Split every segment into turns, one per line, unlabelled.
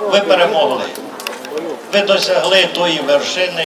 ви перемогли. Ви досягли тої вершини,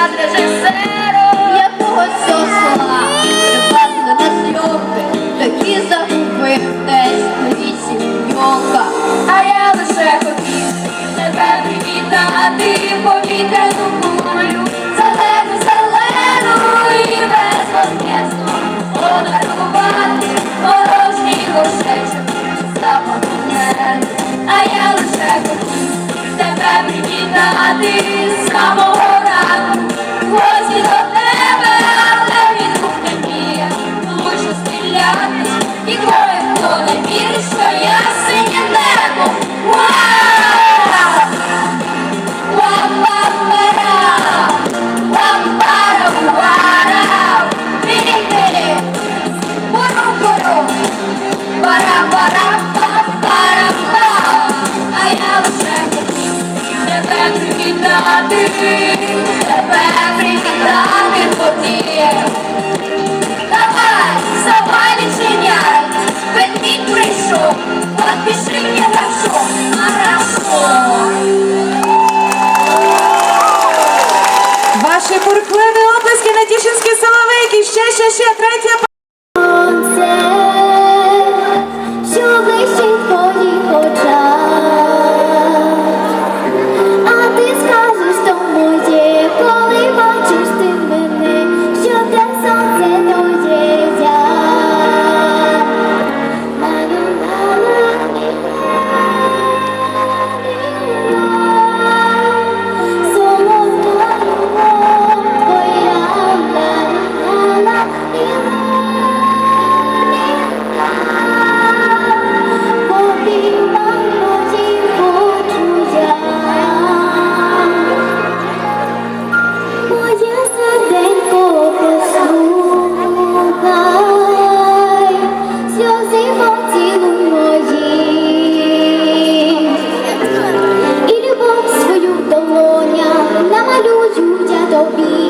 над режисером якогось сосла. Привезли на зйомки, такі загубив десь на вісімка. А я лише хотів тебе привітати повітряну кулю, зелену, зелену і безвозмісно подарувати порожній горшечок запахне. А я лише хотів тебе привітати самого. will be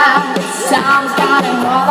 time's got him all.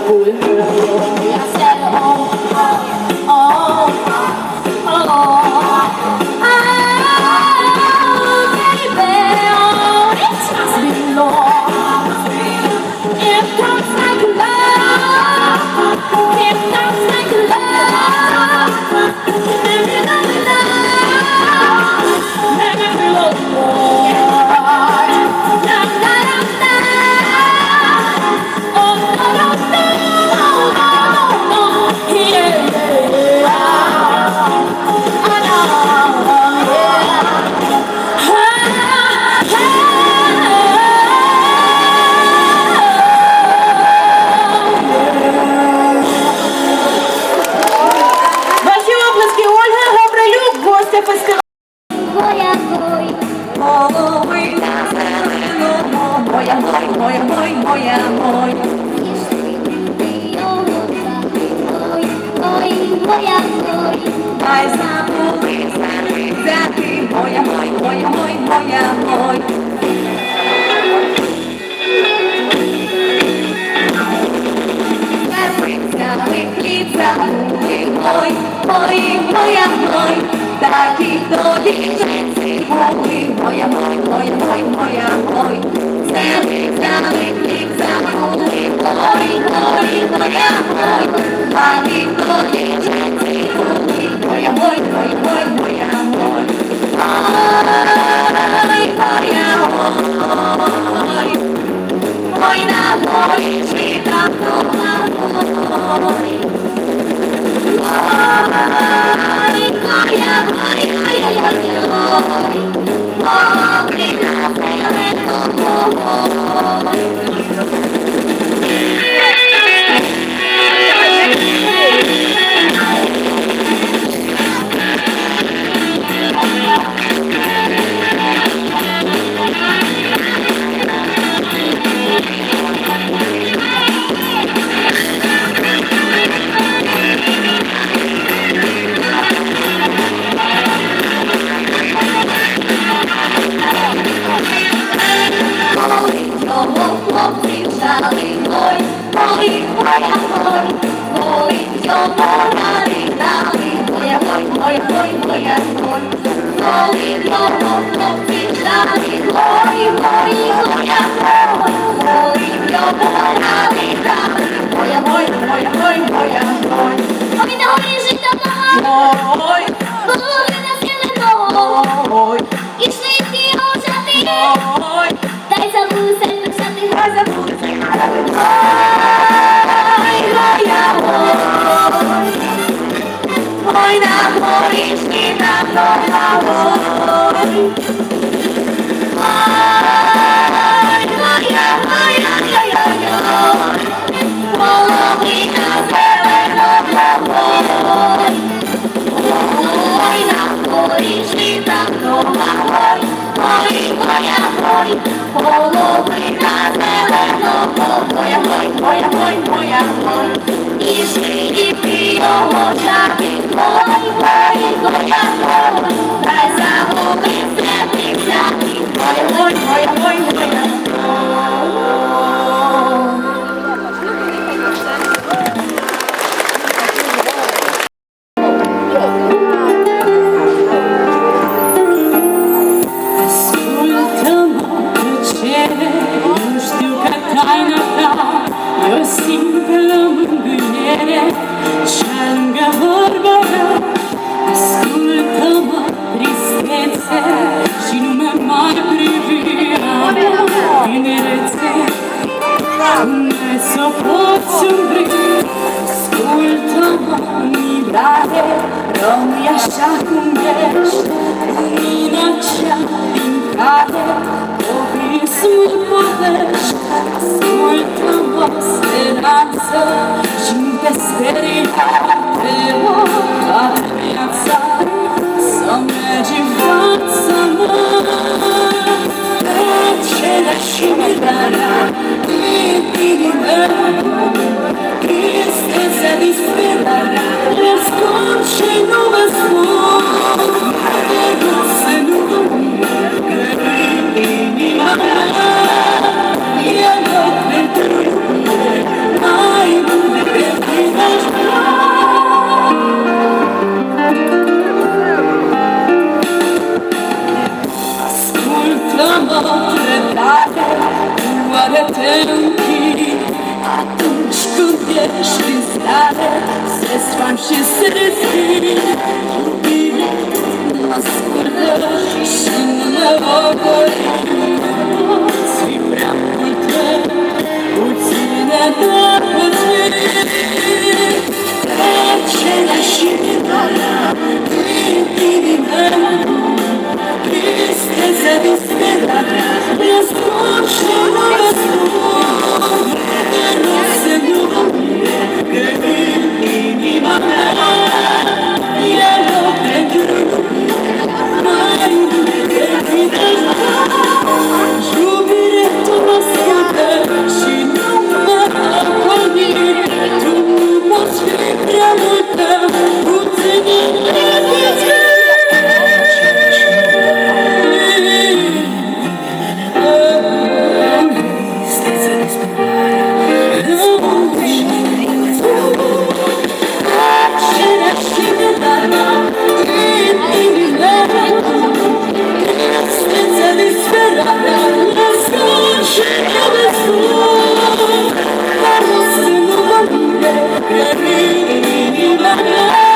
Apple. Taki do dziś, mój, moja, moja, moja, moja, moja, moja. Oh,
ой, половина скелетом, ой,
дай забуся писати,
дай на горішні, на
головою. мой, мой, мой огонь, и среди пьяного жарки, мой, мой, мой огонь. 去哪里？love.